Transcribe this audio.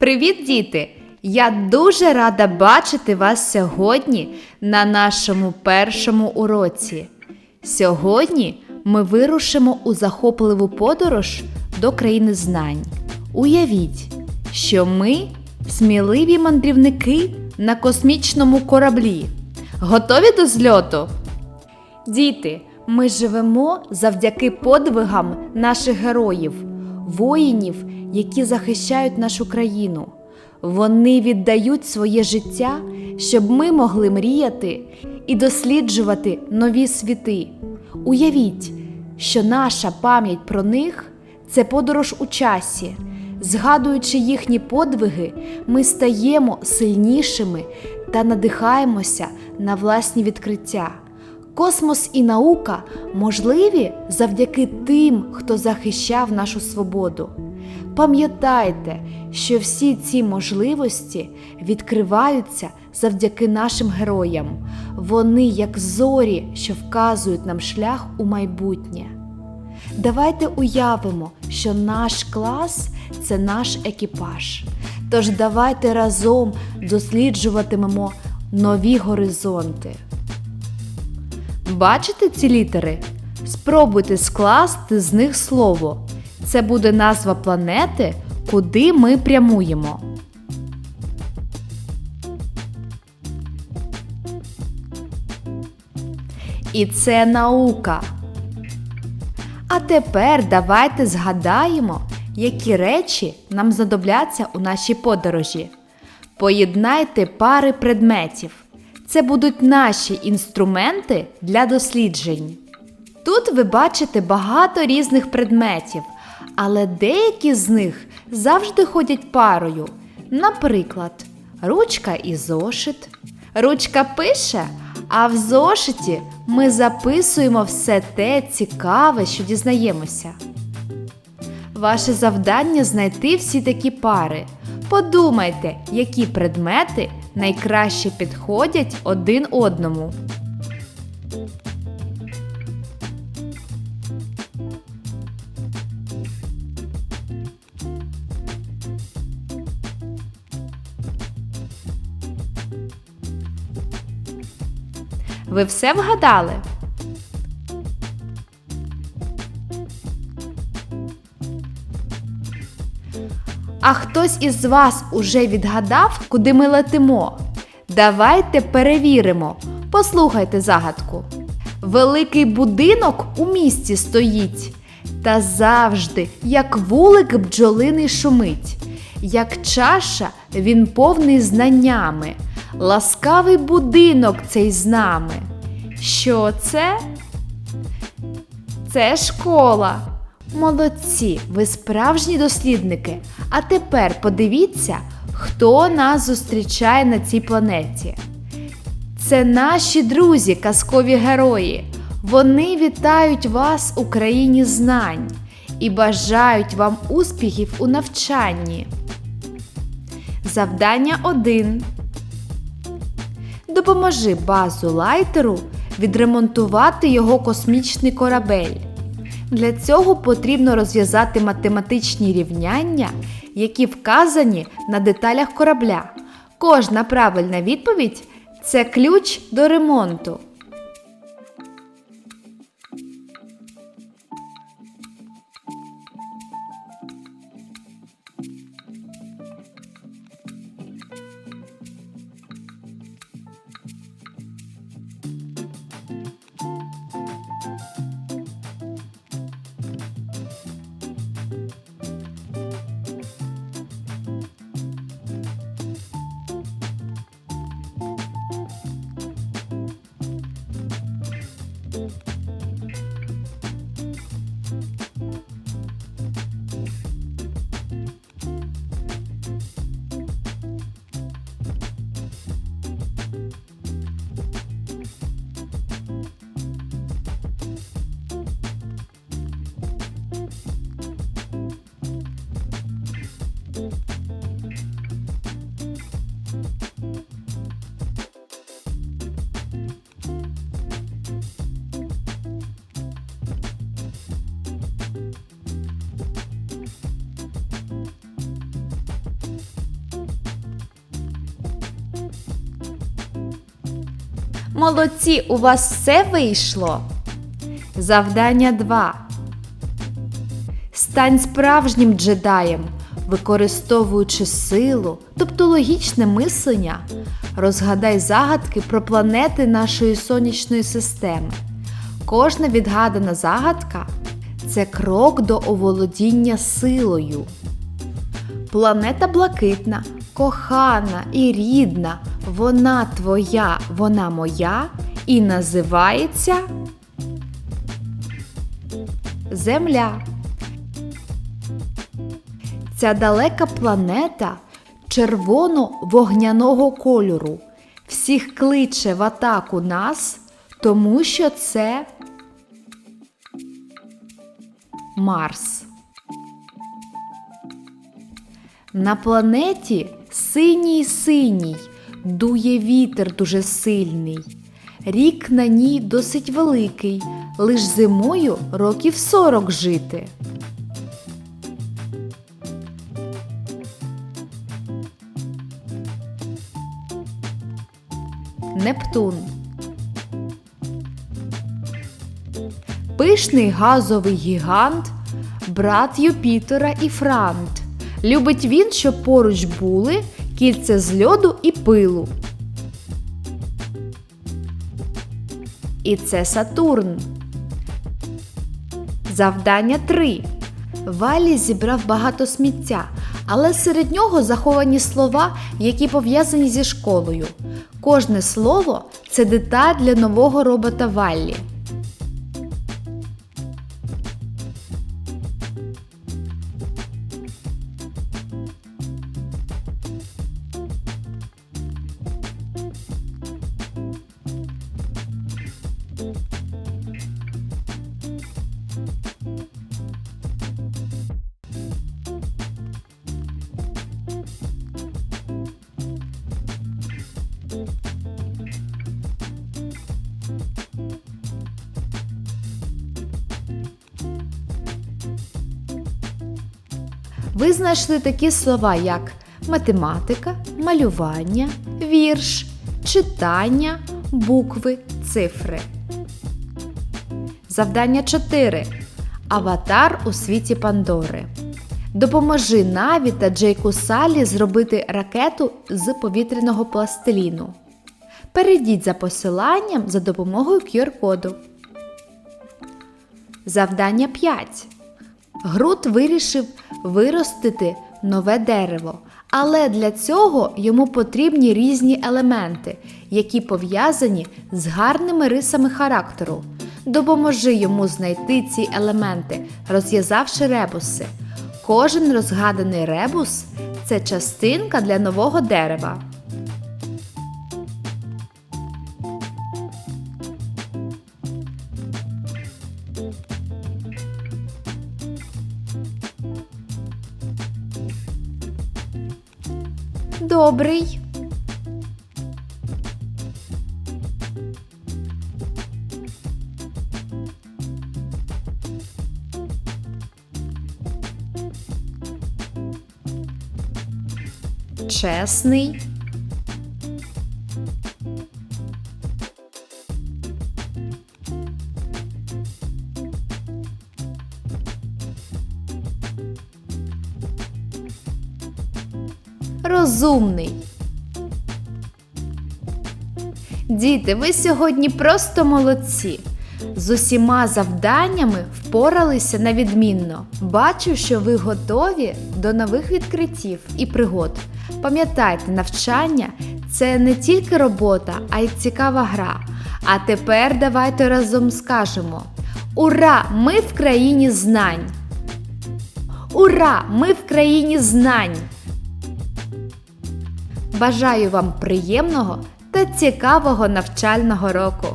Привіт, діти! Я дуже рада бачити вас сьогодні на нашому першому уроці. Сьогодні ми вирушимо у захопливу подорож до країни знань. Уявіть, що ми сміливі мандрівники на космічному кораблі. Готові до зльоту? Діти, ми живемо завдяки подвигам наших героїв, воїнів, які захищають нашу країну. Вони віддають своє життя, щоб ми могли мріяти і досліджувати нові світи. Уявіть, що наша пам'ять про них це подорож у часі. Згадуючи їхні подвиги, ми стаємо сильнішими та надихаємося на власні відкриття. Космос і наука можливі завдяки тим, хто захищав нашу свободу. Пам'ятайте, що всі ці можливості відкриваються завдяки нашим героям. Вони як зорі, що вказують нам шлях у майбутнє. Давайте уявимо, що наш клас це наш екіпаж. Тож давайте разом досліджуватимемо нові горизонти. Бачите ці літери? Спробуйте скласти з них слово. Це буде назва планети, куди ми прямуємо. І це наука. А тепер давайте згадаємо, які речі нам знадобляться у нашій подорожі. Поєднайте пари предметів. Це будуть наші інструменти для досліджень. Тут ви бачите багато різних предметів, але деякі з них завжди ходять парою. Наприклад, ручка і зошит. Ручка пише, а в зошиті ми записуємо все те цікаве, що дізнаємося. Ваше завдання знайти всі такі пари. Подумайте, які предмети найкраще підходять один одному. Ви все вгадали? А хтось із вас уже відгадав, куди ми летимо? Давайте перевіримо. Послухайте загадку. Великий будинок у місті стоїть, та завжди, як вулик бджолиний шумить, як чаша він повний знаннями. Ласкавий будинок цей з нами. Що це? Це школа. Молодці, ви справжні дослідники. А тепер подивіться, хто нас зустрічає на цій планеті. Це наші друзі, казкові герої. Вони вітають вас у країні знань і бажають вам успіхів у навчанні. Завдання 1. Допоможи базу лайтеру відремонтувати його космічний корабель. Для цього потрібно розв'язати математичні рівняння, які вказані на деталях корабля. Кожна правильна відповідь це ключ до ремонту. Молодці, у вас все вийшло. Завдання 2. Стань справжнім джедаєм, використовуючи силу, тобто логічне мислення. Розгадай загадки про планети нашої сонячної системи. Кожна відгадана загадка це крок до оволодіння силою. Планета блакитна, кохана і рідна, вона твоя, вона моя і називається Земля. Ця далека планета червоно-вогняного кольору. Всіх кличе в атаку нас, тому що це Марс. На планеті синій синій, дує вітер дуже сильний. Рік на ній досить великий, лиш зимою років сорок жити. Нептун. Пишний газовий гігант, брат Юпітера і Франт. Любить він, щоб поруч були кільце з льоду і пилу. І це Сатурн. Завдання 3. Валі зібрав багато сміття, але серед нього заховані слова, які пов'язані зі школою. Кожне слово це деталь для нового робота Валлі. Ви знайшли такі слова, як математика, малювання, вірш, читання, букви, цифри. Завдання 4. Аватар у світі Пандори. Допоможи Наві та Джейку Салі зробити ракету з повітряного пластиліну. Перейдіть за посиланням за допомогою QR-коду. Завдання 5. Грут вирішив виростити нове дерево, але для цього йому потрібні різні елементи, які пов'язані з гарними рисами характеру. Допоможи йому знайти ці елементи, розв'язавши ребуси. Кожен розгаданий ребус це частинка для нового дерева. Добрий. Чесний. Розумний. Діти, ви сьогодні просто молодці. З усіма завданнями впоралися на відмінно. Бачу, що ви готові до нових відкриттів і пригод. Пам'ятайте, навчання це не тільки робота, а й цікава гра. А тепер давайте разом скажемо: Ура! Ми в країні знань! Ура! Ми в країні знань! Бажаю вам приємного та цікавого навчального року!